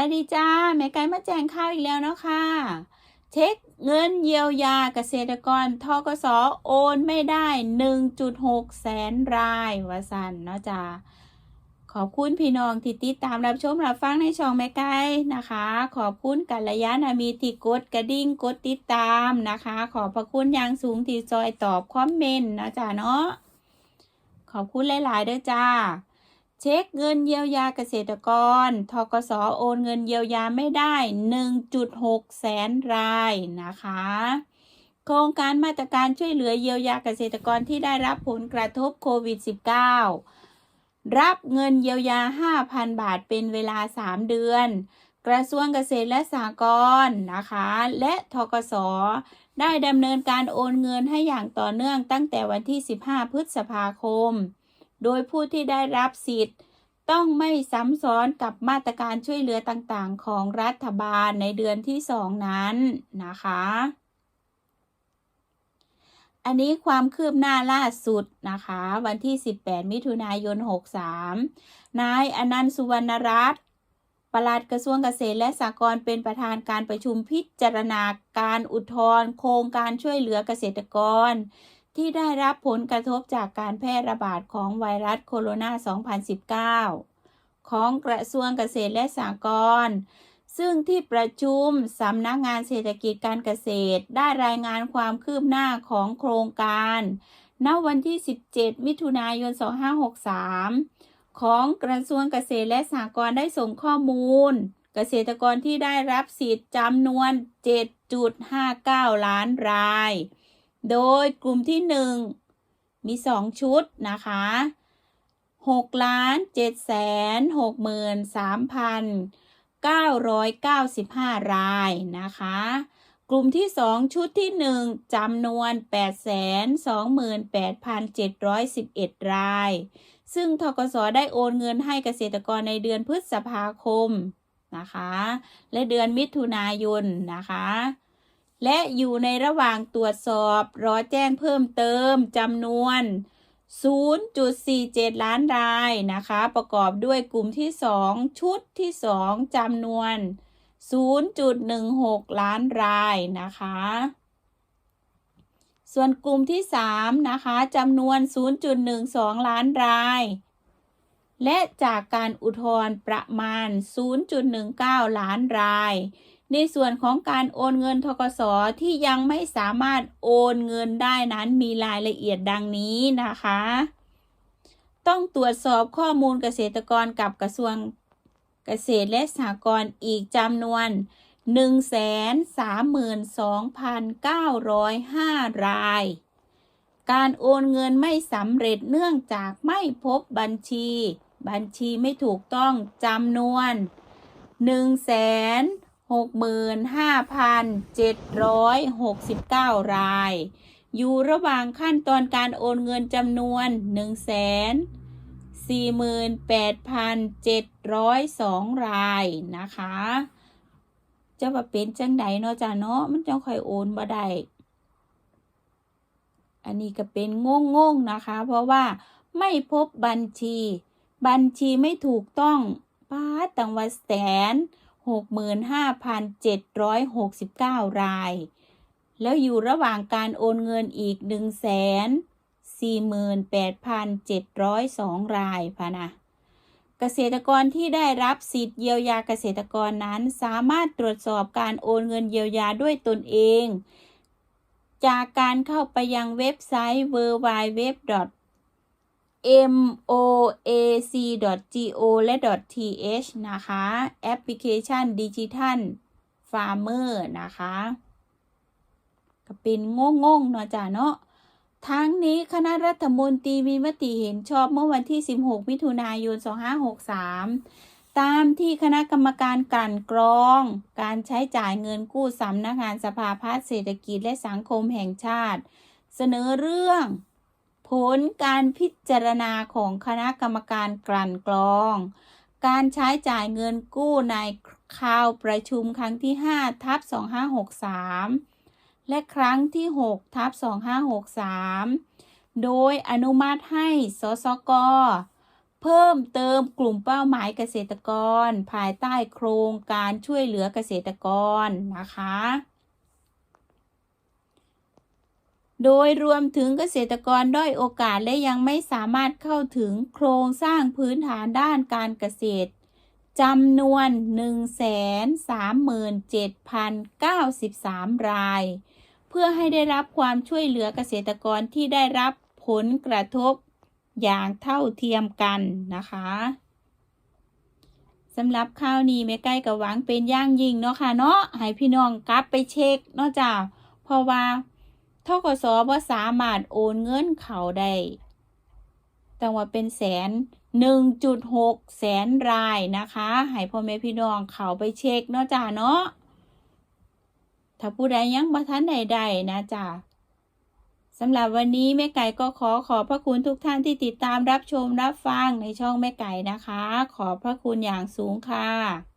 ายดีจ้าแม่ไก่มาแจ้งข่าวอีกแล้วนะคะ เช็คเงินเยียวยาเกษตรกรทกสโอนไม่ได้ 1.6 แสนรายวสันเนาะจ้าขอบคุณพี่น้องที่ติดตามรับชมรับฟังในช่องแม่ไก่นะคะ ขอบคุณกัลยาณมิตรที่กดกระดิ่งกดติดตามนะคะ ขอบพระคุณอย่างสูงที่จอยตอบคอมเมนต์นะจ้าเนาะขอบคุณหลายๆเด้อจ้า เช็คเงินเยียวยาเกษตรกร ทกสโอนเงินเยียวยาไม่ได้ 1.6 แสนรายนะคะ โครงการมาตรการช่วยเหลือเยียวยาเกษตรกรที่ได้รับผลกระทบโควิด -19 รับเงินเยียวยา 5,000 บาทเป็นเวลา 3 เดือน กระทรวงเกษตรและสหกรณ์นะคะ และทกสได้ดำเนินการโอนเงินให้อย่างต่อเนื่องตั้งแต่วันที่ 15 พฤษภาคม โดยผู้ที่ได้รับสิทธิ์ ต้องไม่ซ้ำซ้อนกับมาตรการช่วยเหลือต่างๆ ของรัฐบาลในเดือนที่2นั้นนะคะ อันนี้ความคืบหน้าล่าสุดนะคะ วันที่ 18 มิถุนายน 63 นายอนันต์สุวรรณรัตน์ปลัดกระทรวงเกษตรและสหกรณ์เป็นประธานการประชุมพิจารณาการอุทธรณ์โครงการช่วยเหลือเกษตรกร ที่ได้รับผลกระทบจากการแพร่ระบาดของไวรัสโคโรนา 2019 ของกระทรวงเกษตรและสหกรณ์ซึ่งที่ประชุมสำนักงานเศรษฐกิจการเกษตรได้รายงานความคืบหน้าของโครงการ ณ วันที่ 17 มิถุนายน 2563 ของกระทรวงเกษตรและสหกรณ์ได้ส่งข้อมูล เกษตรกรที่ได้รับสิทธิ์จำนวน 7.59 ล้านราย โดยกลุ่มที่ 1 มี 2 ชุดนะคะ6ล้าน7แสน63,000 995 รายนะคะ กลุ่มที่ 2 ชุดที่ 1จำนวน 828,711 ราย ซึ่งทกสได้โอนเงินให้เกษตรกรในเดือนพฤษภาคมนะคะ และเดือนมิถุนายนนะคะ และอยู่ในระหว่างตรวจสอบรอแจ้งเพิ่มเติมจำนวน 0.47 ล้านรายนะคะ ประกอบด้วยกลุ่มที่ 2 ชุดที่ 2จำนวน 0.16 ล้านรายนะคะ ส่วนกลุ่มที่ 3 นะคะจำนวน 0.12 ล้านราย และจากการอุทธรณ์ประมาณ 0.19 ล้านราย ในส่วนของการโอนเงินทกสที่ยังไม่สามารถโอนเงินได้นั้นมีรายละเอียดดังนี้นะคะ ต้องตรวจสอบข้อมูลเกษตรกรกับกระทรวงเกษตรและสหกรณ์อีกจำนวน 132,905 ราย การโอนเงินไม่สำเร็จเนื่องจากไม่พบบัญชี บัญชีไม่ถูกต้องจำนวน1 6 65,769 ราย อยู่ระหว่างขั้นตอนการโอนเงินจำนวน 148,702 รายนะคะจะว่าเป็นจังไดเนาะจ้ะเนาะมันจังค่อยโอนบ่ได้อันนี้ก็เป็นงงๆนะคะ เพราะว่าไม่พบบัญชี บัญชีไม่ถูกต้องป้าตังวัแสน 65,769 ราย แล้วอยู่ระหว่างการโอนเงินอีก148,702 รายพะนะเกษตรกรที่ได้รับสิทธิ์เยียวยาเกษตรกรนั้น สามารถตรวจสอบการโอนเงินเยียวยาด้วยตนเอง จากการเข้าไปยังเว็บไซต์ w w w moac.go และ .th นะคะแอปพลิเคชันดิจิทัลฟาร์เมอร์นะคะก็เป็นงงงๆเนาะจ้ะเนาะทั้งนี้คณะรัฐมนตรีมีมติเห็นชอบเมื่อวันที่ 16 มิถุนายน 2563 ตามที่คณะกรรมการกลั่นกรอง การใช้จ่ายเงินกู้สำนักงานสภาพัฒน์เศรษฐกิจและสังคมแห่งชาติ เสนอเรื่อง ลการพิจารณาของคณะกรรมการกลั่นกรอง การใช้จ่ายเงินกู้ในคราวประชุมครั้งที่ 5 ทับ 2563 และครั้งที่ 6 ทับ 2563 โดยอนุมัติให้สสก เพิ่มเติมกลุ่มเป้าหมายเกษตรกร ภายใต้โครงการช่วยเหลือเกษตรกรนะคะ โดยรวมถึงเกษตรกรด้อยโอกาสและยังไม่สามารถเข้าถึงโครงสร้างพื้นฐานด้านการเกษตรจำนวน 137,093 ราย เพื่อให้ได้รับความช่วยเหลือเกษตรกรที่ได้รับผลกระทบอย่างเท่าเทียมกันนะคะสำหรับข้าวนี้แม่ไก่กับหวังเป็นย่างยิ่งเนาะค่ะเนาะให้พี่น้องกลับไปเช็คเนาะจ้าเพราะว่า ทกสบ่สามารถโอนเงินเขาได้แต่ว่าเป็นแสน 1.6 แสนรายนะคะ ให้พ่อแม่พี่น้องเขาไปเช็คเนาะจ้าเนาะ ถ้าผู้ใดยังบ่ทันใดๆนะจ้าสำหรับวันนี้แม่ไก่ก็ขอขอบพระคุณทุกท่านที่ติดตามรับชมรับฟังในช่องแม่ไก่นะคะ ขอบพระคุณอย่างสูงค่ะ